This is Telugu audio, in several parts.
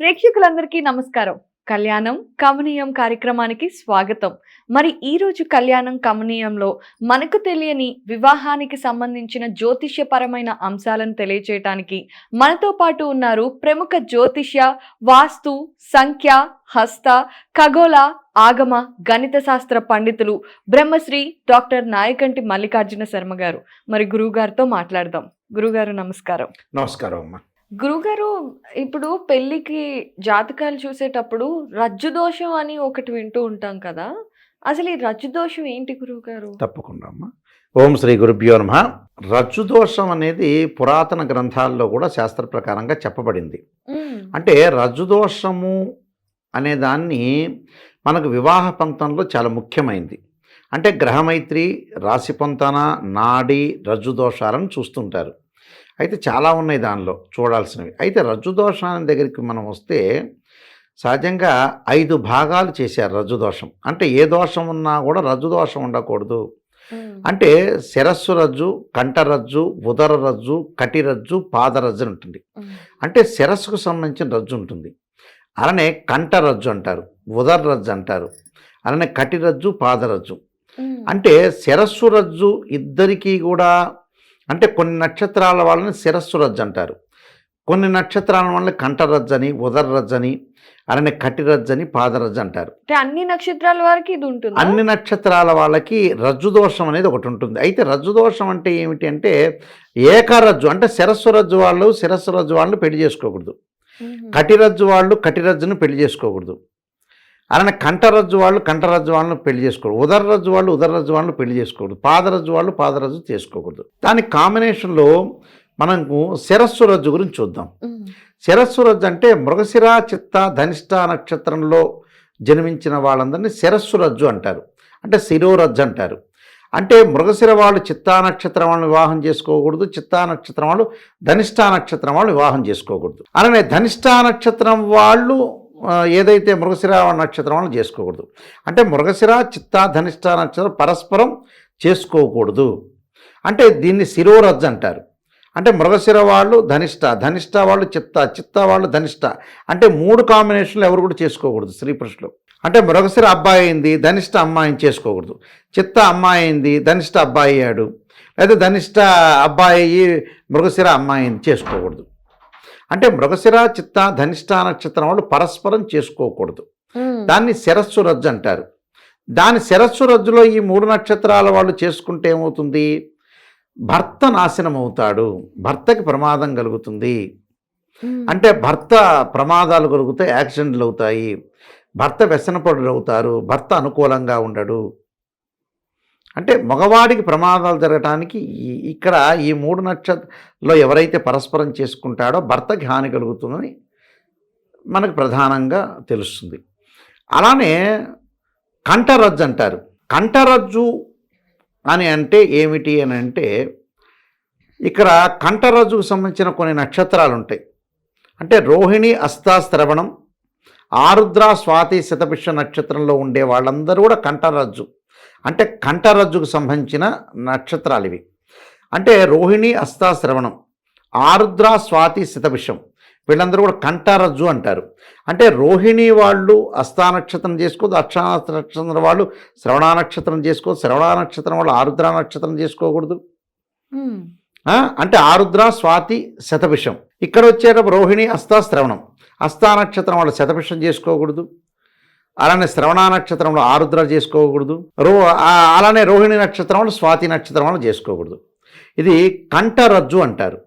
ప్రేక్షకులందరికీ నమస్కారం. కళ్యాణం కమనీయం కార్యక్రమానికి స్వాగతం. మరి ఈ రోజు కళ్యాణం కమనీయంలో మనకు తెలియని వివాహానికి సంబంధించిన జ్యోతిష్యపరమైన అంశాలను తెలియచేయటానికి మనతో పాటు ఉన్నారు ప్రముఖ జ్యోతిష్య వాస్తు సంఖ్య హస్త ఖగోళ ఆగమ గణిత శాస్త్ర పండితులు బ్రహ్మశ్రీ డాక్టర్ నాయకంటి మల్లికార్జున శర్మ గారు. మరి గురువు గారితో మాట్లాడదాం. గురుగారు నమస్కారం. నమస్కారం అమ్మా. గురుగారు ఇప్పుడు పెళ్ళికి జాతకాలు చూసేటప్పుడు రజ్జు దోషం అని ఒకటి వింటూ ఉంటాం కదా అసలు ఈ రజ్జు దోషం ఏంటి గురువుగారు తప్పకుండా అమ్మా. ఓం శ్రీ గురుభ్యో నమ. రజ్జు దోషం అనేది పురాతన గ్రంథాల్లో కూడా శాస్త్ర ప్రకారంగా చెప్పబడింది. అంటే రజ్జు దోషము అనే దాన్ని మనకు వివాహ పంతంలో చాలా ముఖ్యమైనది అంటే గ్రహమైత్రి రాశి పొంతన నాడి రజ్జు దోషాలను చూస్తుంటారు. అయితే చాలా ఉన్నాయి దానిలో చూడాల్సినవి అయితే రజ్జు దోషాన్ని దగ్గరికి మనం వస్తే సహజంగా ఐదు భాగాలు చేశారు రజ్జు దోషం అంటే ఏ దోషం ఉన్నా కూడా రజ్జు దోషం ఉండకూడదు. అంటే శిరస్సు రజ్జు కంఠరజ్జు ఉదర రజ్జు కటిరజ్జు పాదరజ్జు అని ఉంటుంది. అంటే శిరస్సుకు సంబంధించిన రజ్జు ఉంటుంది అలానే కంఠరజ్జు అంటారు ఉదర రజ్జు అంటారు అలానే కటిరజ్జు పాదరజ్జు. అంటే శిరస్సు రజ్జు ఇద్దరికీ కూడా అంటే కొన్ని నక్షత్రాల వాళ్ళని శిరస్సు రజ్జు అంటారు. కొన్ని నక్షత్రాల వాళ్ళని కంఠరజ్జు అని ఉదర రజ్జు అని అలానే కటిరజ్జు అని పాదరజ్జు అంటారు. అంటే అన్ని నక్షత్రాల వారికి ఇది ఉంటుంది? అన్ని నక్షత్రాల వాళ్ళకి రజ్జు దోషం అనేది ఒకటి ఉంటుంది. అయితే రజ్జు దోషం అంటే ఏమిటి అంటే ఏకరజ్జు అంటే శిరస్సు రజ్జు వాళ్ళు శిరస్సు రజ్జు వాళ్ళు పెళ్ళి చేసుకోకూడదు. కటిరజ్జు వాళ్ళు కటిరజ్జును పెళ్ళి చేసుకోకూడదు. అలానే కంఠరజ్జు వాళ్ళు కంఠరజ్జు వాళ్ళను పెళ్ళి చేసుకోకూడదు. ఉదరరజ్జు వాళ్ళు ఉదరరజ్జు వాళ్ళను పెళ్ళి చేసుకోకూడదు. పాదరజ్జు వాళ్ళు పాదరజ్జు చేసుకోకూడదు. దాని కాంబినేషన్లో మనకు శిరస్సు రజ్జు గురించి చూద్దాం. శిరస్సు రజ్జు అంటే మృగశిర చిత్త ధనిష్ట నక్షత్రంలో జన్మించిన వాళ్ళందరినీ శిరస్సు రజ్జు అంటారు. అంటే శిరోరజ్జు అంటారు. అంటే మృగశిర వాళ్ళు చిత్తా నక్షత్రం వాళ్ళని వివాహం చేసుకోకూడదు. చిత్తా నక్షత్రం వాళ్ళు ధనిష్టా నక్షత్రం వాళ్ళు వివాహం చేసుకోకూడదు. అలానే ధనిష్టా నక్షత్రం వాళ్ళు ఏదైతే మృగశిర నక్షత్రం వాళ్ళు చేసుకోకూడదు. అంటే మృగశిర చిత్త ధనిష్ట నక్షత్రం పరస్పరం చేసుకోకూడదు. అంటే దీన్ని శిరోరజ్ అంటారు. అంటే మృగశిర వాళ్ళు ధనిష్ట ధనిష్ట వాళ్ళు చిత్త చిత్త వాళ్ళు ధనిష్ట అంటే మూడు కాంబినేషన్లు ఎవరు కూడా చేసుకోకూడదు స్త్రీ పురుషులు అంటే మృగశిర అబ్బాయి అయింది ధనిష్ట అమ్మాయిని చేసుకోకూడదు. చిత్త అమ్మాయి అయింది ధనిష్ట అబ్బాయి అయ్యాడు. లేదా ధనిష్ట అబ్బాయి అయ్యి మృగశిర అమ్మాయిని చేసుకోకూడదు. అంటే మృగశిర చిత్త ధనిష్ట నక్షత్రం వాళ్ళు పరస్పరం చేసుకోకూడదు. దాన్ని శిరస్సు రజ్జు అంటారు. దాని శిరస్సు రజ్జులో ఈ మూడు నక్షత్రాల వాళ్ళు చేసుకుంటే ఏమవుతుంది? భర్త నాశనం అవుతాడు. భర్తకి ప్రమాదం కలుగుతుంది. అంటే భర్త ప్రమాదాలు కలుగుతాయి యాక్సిడెంట్లు అవుతాయి. భర్త వ్యసనపడులు అవుతారు భర్త అనుకూలంగా ఉండడు. అంటే మగవాడికి ప్రమాదాలు జరగటానికి ఈ- ఇక్కడ ఈ మూడు నక్షత్రంలో ఎవరైతే పరస్పరం చేసుకుంటాడో భర్తకి హాని కలుగుతుందని మనకు ప్రధానంగా తెలుస్తుంది. అలానే కంఠరజ్జు అంటారు. కంఠరజ్జు అని అంటే ఏమిటి అని అంటే ఇక్కడ కంఠరజ్జుకు సంబంధించిన కొన్ని నక్షత్రాలు ఉంటాయి అంటే రోహిణి అస్తా శ్రవణం ఆరుద్ర స్వాతి శతభిష నక్షత్రంలో ఉండే వాళ్ళందరూ కూడా కంఠరజ్జు. అంటే కంఠరజ్జుకు సంబంధించిన నక్షత్రాలు ఇవి. అంటే రోహిణి అస్తా శ్రవణం ఆరుద్ర స్వాతి శతభిషం. వీళ్ళందరూ కూడా కంఠరజ్జు అంటారు. అంటే రోహిణి వాళ్ళు అస్తా నక్షత్రం చేసుకోదు అక్షా నక్షత్రం వాళ్ళు శ్రవణ నక్షత్రం చేసుకోదు శ్రవణ నక్షత్రం వాళ్ళు ఆరుద్ర నక్షత్రం చేసుకోకూడదు. అంటే ఆరుద్ర స్వాతి శతభిషం. ఇక్కడ వచ్చేటప్పుడు రోహిణి అస్తా శ్రవణం. నక్షత్రం వాళ్ళు శతభిషం చేసుకోకూడదు. అలానే శ్రవణ నక్షత్రంలో ఆరుద్ర చేసుకోకూడదు. రో అలానే రోహిణి నక్షత్రం స్వాతి నక్షత్రం చేసుకోకూడదు. ఇది కంఠరజ్జు అంటారు.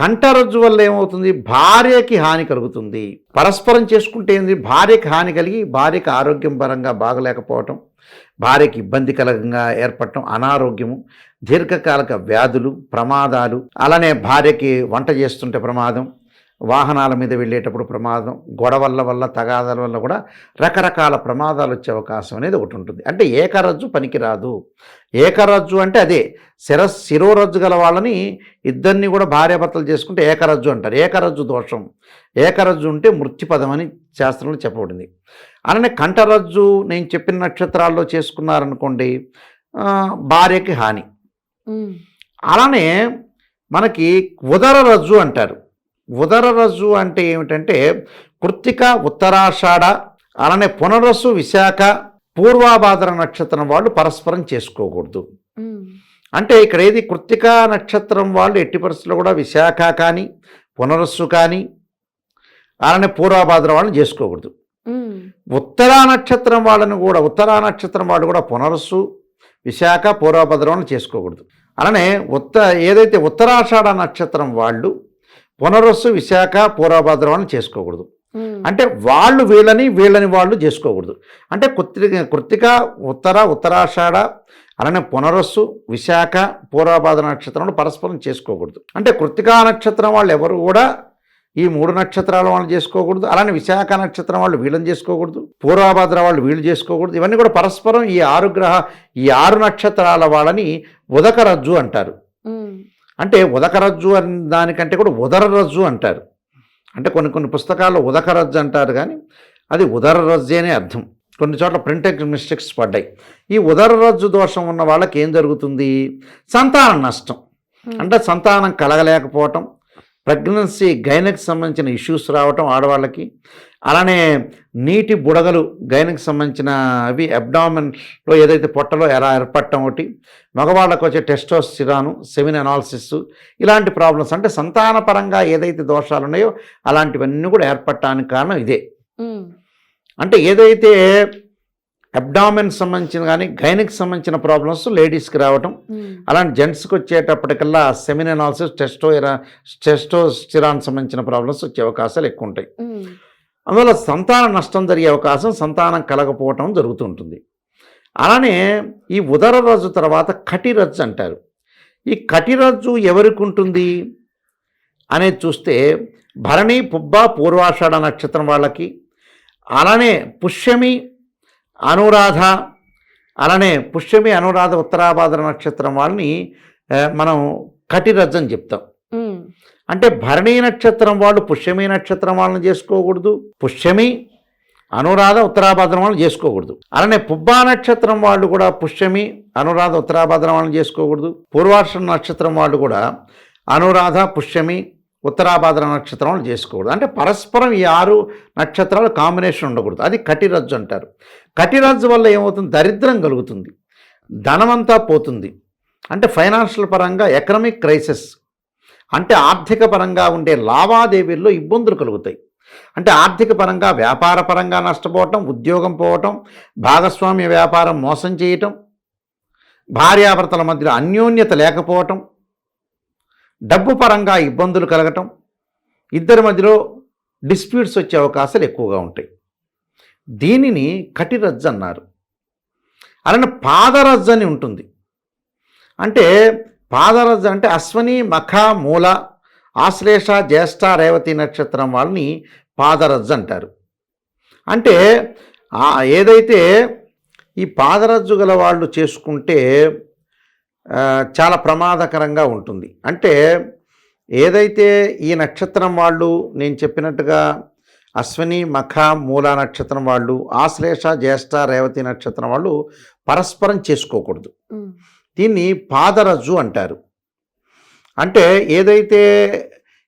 కంఠరజ్జు వల్ల ఏమవుతుంది? భార్యకి హాని కలుగుతుంది. పరస్పరం చేసుకుంటే ఏంది? భార్యకి హాని కలిగి భార్యకి ఆరోగ్యం పరంగా బాగలేకపోవటం భార్యకి ఇబ్బందికరంగా ఏర్పడటం అనారోగ్యము దీర్ఘకాలిక వ్యాధులు ప్రమాదాలు అలానే భార్యకి వంట చేస్తుంటే ప్రమాదం వాహనాల మీద వెళ్ళేటప్పుడు ప్రమాదం గొడవల వల్ల తగాదాల వల్ల కూడా రకరకాల ప్రమాదాలు వచ్చే అవకాశం అనేది ఒకటి ఉంటుంది. అంటే ఏకరజ్జు పనికిరాదు. ఏకరజ్జు అంటే అదే శిర శిరోరజ్జు గల వాళ్ళని ఇద్దరిని కూడా భార్యాభర్తలు చేసుకుంటే ఏకరజ్జు అంటారు. ఏకరజ్జు దోషం. ఏకరజ్జు ఉంటే మృత్యుపదం అని శాస్త్రంలో చెప్పబడింది. అలానే కంఠరజ్జు నేను చెప్పిన నక్షత్రాల్లో చేసుకున్నారనుకోండి భార్యకి హాని. అలానే మనకి ఉదర రజ్జు అంటారు. ఉదర రజ్జు అంటే ఏమిటంటే కృత్తిక ఉత్తరాషాఢ అలానే పునరస్సు విశాఖ పూర్వాభాద్ర నక్షత్రం వాళ్ళు పరస్పరం చేసుకోకూడదు. అంటే ఇక్కడ ఏది కృత్తిక నక్షత్రం వాళ్ళు ఎట్టి పరిస్థితుల్లో కూడా విశాఖ కానీ పునరస్సు కానీ అలానే పూర్వభాద్ర వాళ్ళని చేసుకోకూడదు. ఉత్తరా నక్షత్రం వాళ్ళని కూడా ఉత్తరా నక్షత్రం వాళ్ళు కూడా పునరస్సు విశాఖ పూర్వభద్ర వాళ్ళని చేసుకోకూడదు. అలానే ఉత్త ఏదైతే ఉత్తరాషాఢ నక్షత్రం వాళ్ళు పునరస్సు విశాఖ పూర్వభద్ర చేసుకోకూడదు. అంటే వాళ్ళు వీళ్ళని వీళ్ళని వాళ్ళు చేసుకోకూడదు. అంటే కృత్తిక కృత్తిక ఉత్తర ఉత్తరాషాఢ అలానే పునరస్సు విశాఖ పూర్వభాద్ర నక్షత్రం పరస్పరం చేసుకోకూడదు. అంటే కృత్తికా నక్షత్రం వాళ్ళు ఎవరు కూడా ఈ మూడు నక్షత్రాల వాళ్ళు చేసుకోకూడదు. అలానే విశాఖ నక్షత్రం వాళ్ళు వీళ్ళని చేసుకోకూడదు. పూర్వభాద్ర వాళ్ళు వీళ్ళు చేసుకోకూడదు. ఇవన్నీ కూడా పరస్పరం ఈ ఆరు గ్రహ ఈ ఆరు నక్షత్రాల వాళ్ళని ఉదకరజ్జు అంటారు. అంటే ఉదకరజ్జు అని దానికంటే కూడా ఉదర రజ్జు అంటారు. అంటే కొన్ని కొన్ని పుస్తకాల్లో ఉదకరజ్జు అంటారు కానీ అది ఉదర రజ్జు అనే అర్థం. కొన్ని చోట్ల ప్రింటెక్ మిస్టేక్స్ పడ్డాయి. ఈ ఉదర రజ్జు దోషం ఉన్న వాళ్ళకి ఏం జరుగుతుంది? సంతాన నష్టం. అంటే సంతానం కలగలేకపోవటం ప్రెగ్నెన్సీ గైనకి సంబంధించిన ఇష్యూస్ రావటం ఆడవాళ్ళకి అలానే నీటి బుడగలు గైనకి సంబంధించిన అవి అబ్డామిన్లో ఏదైతే పొట్టలో ఎలా ఏర్పడటం ఒకటి మగవాళ్ళకు వచ్చే టెస్టోస్టిరాను సెమిన్ అనాలిసిస్ ఇలాంటి ప్రాబ్లమ్స్ అంటే సంతానపరంగా ఏదైతే దోషాలు ఉన్నాయో అలాంటివన్నీ కూడా ఏర్పడటానికి కారణం ఇదే. అంటే ఏదైతే అబ్డామిన్ సంబంధించిన కానీ గైనిక్ సంబంధించిన ప్రాబ్లమ్స్ లేడీస్కి రావటం అలాంటి జెంట్స్కి వచ్చేటప్పటికల్లా సెమిన్ అనాలిసిస్ టెస్టో టెస్టోస్టిరాన్ సంబంధించిన ప్రాబ్లమ్స్ వచ్చే అవకాశాలు ఎక్కువ ఉంటాయి. అందువల్ల సంతాన నష్టం జరిగే అవకాశం సంతానం కలగపోవటం జరుగుతుంటుంది. అలానే ఈ ఉదర రజ్జు తర్వాత కటిరజ్జు అంటారు. ఈ కటిరజ్జు ఎవరికి ఉంటుంది? అనేది చూస్తే భరణి పుబ్బ పూర్వాషాఢ నక్షత్రం వాళ్ళకి అలానే పుష్యమి అనురాధ అలానే పుష్యమి అనురాధ ఉత్తరాభాద్ర నక్షత్రం వాళ్ళని మనం కటిరజ్జని చెప్తాం. అంటే భరణీ నక్షత్రం వాళ్ళు పుష్యమి నక్షత్రం వాళ్ళని చేసుకోకూడదు. పుష్యమి అనురాధ ఉత్తరాభద్రం వాళ్ళని చేసుకోకూడదు. అలానే పుబ్బా నక్షత్రం వాళ్ళు కూడా పుష్యమి అనురాధ ఉత్తరాభద్రం వాళ్ళని చేసుకోకూడదు. పూర్వాష నక్షత్రం వాళ్ళు కూడా అనురాధ పుష్యమి ఉత్తరాభాద్ర నక్షత్రం వాళ్ళు చేసుకోకూడదు. అంటే పరస్పరం ఈ ఆరు నక్షత్రాలు కాంబినేషన్ ఉండకూడదు. అది కటిరజ్జు అంటారు. కటిరజ్జు వల్ల ఏమవుతుంది? దరిద్రం కలుగుతుంది. ధనమంతా పోతుంది. అంటే ఫైనాన్షియల్ పరంగా ఎకనమిక్ క్రైసిస్ అంటే ఆర్థిక పరంగా ఉండే లావాదేవీల్లో ఇబ్బందులు కలుగుతాయి. అంటే ఆర్థిక పరంగా వ్యాపార పరంగా నష్టపోవటం ఉద్యోగం పోవటం భాగస్వామ్య వ్యాపారం మోసం చేయటం భార్యాభర్తల మధ్య అన్యోన్యత లేకపోవటం డబ్బు పరంగా ఇబ్బందులు కలగటం ఇద్దరి మధ్యలో డిస్ప్యూట్స్ వచ్చే అవకాశాలు ఎక్కువగా ఉంటాయి. దీనిని కటిరజ్జు అన్నారు. అలానే పాదరజ్జు అని ఉంటుంది. అంటే పాదరజ అంటే అశ్వని మఖ మూల ఆశ్లేష జ్యేష్ఠ రేవతి నక్షత్రం వాళ్ళని పాదరజ్జు అంటారు. అంటే ఏదైతే ఈ పాదరజ్జు గల వాళ్ళు చేసుకుంటే చాలా ప్రమాదకరంగా ఉంటుంది. అంటే ఏదైతే ఈ నక్షత్రం వాళ్ళు నేను చెప్పినట్టుగా అశ్విని మఖ మూల నక్షత్రం వాళ్ళు ఆశ్లేష జ్యేష్ఠ రేవతి నక్షత్రం వాళ్ళు పరస్పరం చేసుకోకూడదు. దీన్ని పాదరజ్జు అంటారు. అంటే ఏదైతే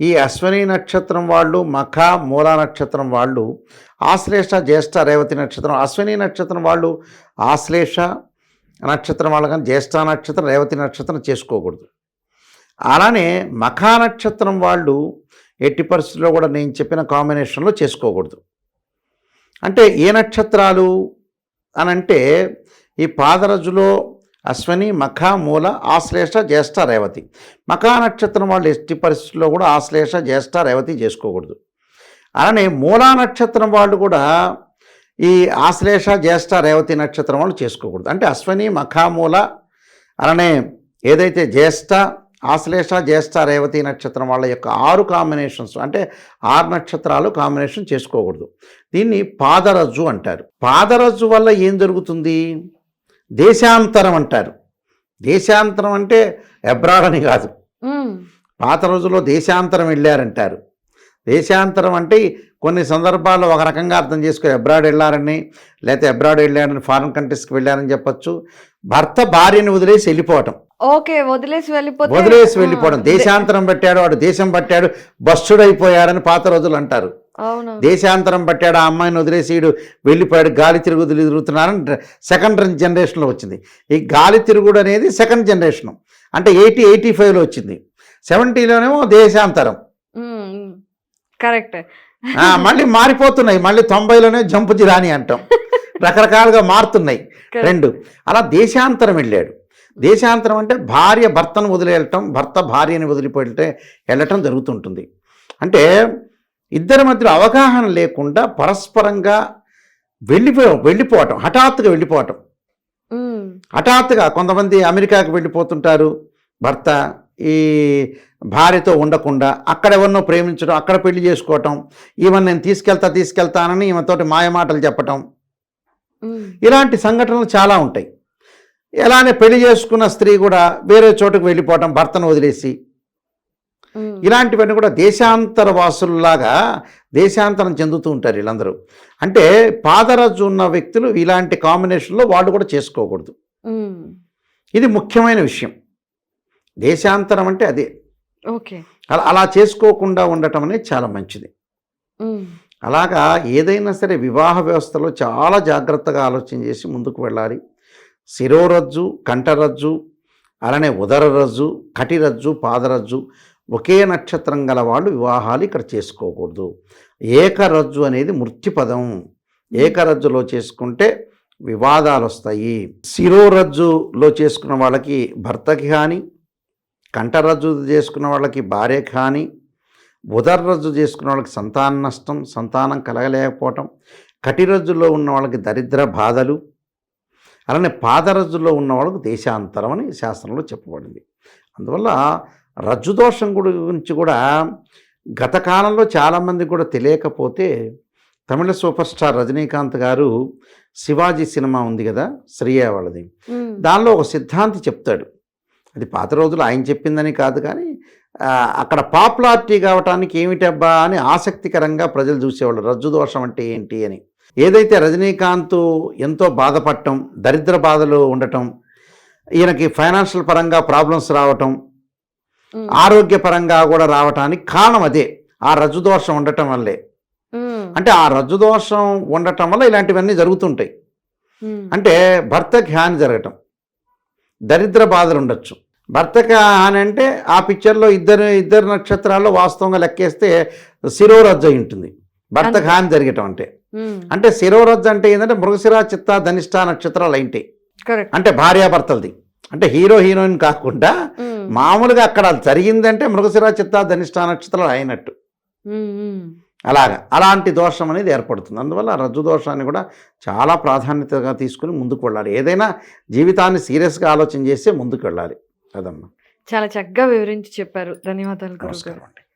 ఈ అశ్వని నక్షత్రం వాళ్ళు మఖ మూల నక్షత్రం వాళ్ళు ఆశ్లేష జ్యేష్ఠ రేవతి నక్షత్రం అశ్వని నక్షత్రం వాళ్ళు ఆశ్లేష నక్షత్రం వాళ్ళు కానీ జ్యేష్ఠ నక్షత్రం రేవతి నక్షత్రం చేసుకోకూడదు. అలానే మఖా నక్షత్రం వాళ్ళు ఎట్టి పరిస్థితుల్లో కూడా నేను చెప్పిన కాంబినేషన్లో చేసుకోకూడదు. అంటే ఏ నక్షత్రాలు అని అంటే ఈ పాదరజులో అశ్వని మఖ మూల ఆశ్లేష జ్యేష్ఠ రేవతి. మఖా నక్షత్రం వాళ్ళు ఎట్టి పరిస్థితుల్లో కూడా ఆశ్లేష జ్యేష్ఠ రేవతి చేసుకోకూడదు. అలానే మూలా నక్షత్రం వాళ్ళు కూడా ఈ ఆశ్లేష జ్యేష్ఠ రేవతి నక్షత్రం వాళ్ళు చేసుకోకూడదు. అంటే అశ్వని మఖామూల అలానే ఏదైతే జ్యేష్ఠ ఆశ్లేష జ్యేష్ఠ రేవతి నక్షత్రం వాళ్ళ యొక్క ఆరు కాంబినేషన్స్ అంటే ఆరు నక్షత్రాలు కాంబినేషన్ చేసుకోకూడదు. దీన్ని పాదరజ్జు అంటారు. పాదరజ్జు వల్ల ఏం జరుగుతుంది? దేశాంతరం అంటారు. దేశాంతరం అంటే అబ్రాడ్ అని కాదు పాత రోజుల్లో దేశాంతరం వెళ్ళారంటారు. దేశాంతరం అంటే కొన్ని సందర్భాల్లో ఒక రకంగా అర్థం చేసుకుని అబ్రాడ్ వెళ్ళారని లేకపోతే అబ్రాడ్ వెళ్ళారని ఫారిన్ కంట్రీస్కి వెళ్ళారని చెప్పొచ్చు. భర్త భార్యని వదిలేసి వెళ్ళిపోవటం. ఓకే వదిలేసి వెళ్ళిపోతే వదిలేసి వెళ్ళిపోవడం దేశాంతరం పట్టాడు వాడు దేశం పట్టాడు బస్సుడైపోయాడని పాత రోజులు అంటారు. దేశాంతరం పట్టాడు ఆ అమ్మాయిని వదిలేసి వీడు వెళ్ళిపోయాడు గాలి తిరుగుడు తిరుగుతున్నారని సెకండ్ జనరేషన్లో వచ్చింది. ఈ గాలి తిరుగుడు అనేది సెకండ్ జనరేషన్. అంటే ఎయిటీ ఎయిటీ ఫైవ్లో వచ్చింది. సెవెంటీలోనేమో దేశాంతరం. కరెక్ట్. మళ్ళీ మారిపోతున్నాయి. మళ్ళీ తొంభైలోనే జంపు జిరాని అంటాం. రకరకాలుగా మారుతున్నాయి. రెండు అలా దేశాంతరం వెళ్ళాడు. దేశాంతరం అంటే భార్య భర్తను వదిలేయటం భర్త భార్యని వదిలిపోతే వెళ్ళటం జరుగుతుంటుంది. అంటే ఇద్దరి మధ్యలో అవగాహన లేకుండా పరస్పరంగా వెళ్ళిపో వెళ్ళిపోవటం హఠాత్తుగా వెళ్ళిపోవటం. హఠాత్తుగా కొంతమంది అమెరికాకి వెళ్ళిపోతుంటారు భర్త ఈ భార్యతో ఉండకుండా అక్కడ ఎవరినో ప్రేమించడం అక్కడ పెళ్ళి చేసుకోవటం ఈమెను నేను తీసుకెళ్తా తీసుకెళ్తానని ఈమెతోటి మాయమాటలు చెప్పటం. ఇలాంటి సంఘటనలు చాలా ఉంటాయి. ఎలానే పెళ్ళి చేసుకున్న స్త్రీ కూడా వేరే చోటుకు వెళ్ళిపోవటం భర్తను వదిలేసి. ఇలాంటివన్నీ కూడా దేశాంతర వాసుల్లాగా దేశాంతరం చెందుతూ ఉంటారు వీళ్ళందరూ. అంటే పాదరజ్జు ఉన్న వ్యక్తులు ఇలాంటి కాంబినేషన్లో వాళ్ళు కూడా చేసుకోకూడదు. ఇది ముఖ్యమైన విషయం. దేశాంతరం అంటే అదే. ఓకే. అలా అలా చేసుకోకుండా ఉండటం అనేది చాలా మంచిది. అలాగా ఏదైనా సరే వివాహ వ్యవస్థలో చాలా జాగ్రత్తగా ఆలోచన చేసి ముందుకు వెళ్ళాలి. శిరోరజ్జు కంఠరజ్జు అలానే ఉదరరజ్జు కటిరజ్జు పాదరజ్జు ఒకే నక్షత్రం గల వాళ్ళు వివాహాలు ఇక్కడ చేసుకోకూడదు. ఏకరజ్జు అనేది మృత్యుపదం. ఏకరజ్జులో చేసుకుంటే వివాదాలు వస్తాయి. శిరోరజ్జులో చేసుకున్న వాళ్ళకి భర్తకి కానీ కంఠరజ్జు చేసుకున్న వాళ్ళకి భార్యకి కానీ ఉదర్రజ్జు చేసుకున్న వాళ్ళకి సంతాన నష్టం సంతానం కలగలేకపోవటం కటిరజ్జులో ఉన్న వాళ్ళకి దరిద్ర బాధలు అలానే పాదరజ్జులో ఉన్న వాళ్ళకు దేశాంతరం అని శాస్త్రంలో చెప్పబడింది. అందువల్ల రజ్జు దోషం గుడి గురించి కూడా గత కాలంలో చాలామంది కూడా తెలియకపోతే తమిళ సూపర్ స్టార్ రజనీకాంత్ గారు శివాజీ సినిమా ఉంది కదా శ్రీయ వాళ్ళది. దానిలో ఒక సిద్ధాంతి చెప్తాడు. అది పాత రోజులు ఆయన చెప్పిందని కాదు కానీ అక్కడ పాపులారిటీ కావటానికి ఏమిటబ్బా అని ఆసక్తికరంగా ప్రజలు చూసేవాళ్ళు రజ్జు దోషం అంటే ఏంటి అని. ఏదైతే రజనీకాంత్ ఎంతో బాధపడటం దరిద్ర బాధలు ఉండటం ఈయనకి ఫైనాన్షియల్ పరంగా ప్రాబ్లమ్స్ రావటం ఆరోగ్యపరంగా కూడా రావటానికి కారణం అదే. ఆ రజ్జు దోషం ఉండటం వల్లే. అంటే ఆ రజ్జు దోషం ఉండటం వల్ల ఇలాంటివన్నీ జరుగుతుంటాయి. అంటే భర్తకి హాని జరగటం. దరిద్ర బాధలు ఉండొచ్చు. భర్తకి హాని అంటే ఆ పిక్చర్లో ఇద్దరు ఇద్దరు నక్షత్రాల్లో వాస్తవంగా లెక్కేస్తే శిరోరజ్జు అయి ఉంటుంది. భర్తకి. హాని జరగటం అంటే. అంటే శిరోరజ్జు అంటే ఏంటంటే మృగశిర చిత్త ధనిష్ట నక్షత్రాలు అయింటాయి అంటే భార్యాభర్తలది. అంటే హీరో హీరోయిన్ కాకుండా మామూలుగా అక్కడ జరిగిందంటే మృగశిర చిత్త ధనిష్ట నక్షత్రాలు అయినట్టు. అలాగా. అలాంటి దోషం అనేది ఏర్పడుతుంది. అందువల్ల రజ్జు దోషాన్ని కూడా చాలా ప్రాధాన్యతగా తీసుకుని ముందుకు వెళ్ళాలి. ఏదైనా జీవితాన్ని సీరియస్గా ఆలోచన చేసి ముందుకు వెళ్ళాలి. అదమ్మా. చాలా చక్కగా వివరించి చెప్పారు. ధన్యవాదాలు నమస్కారం అండి.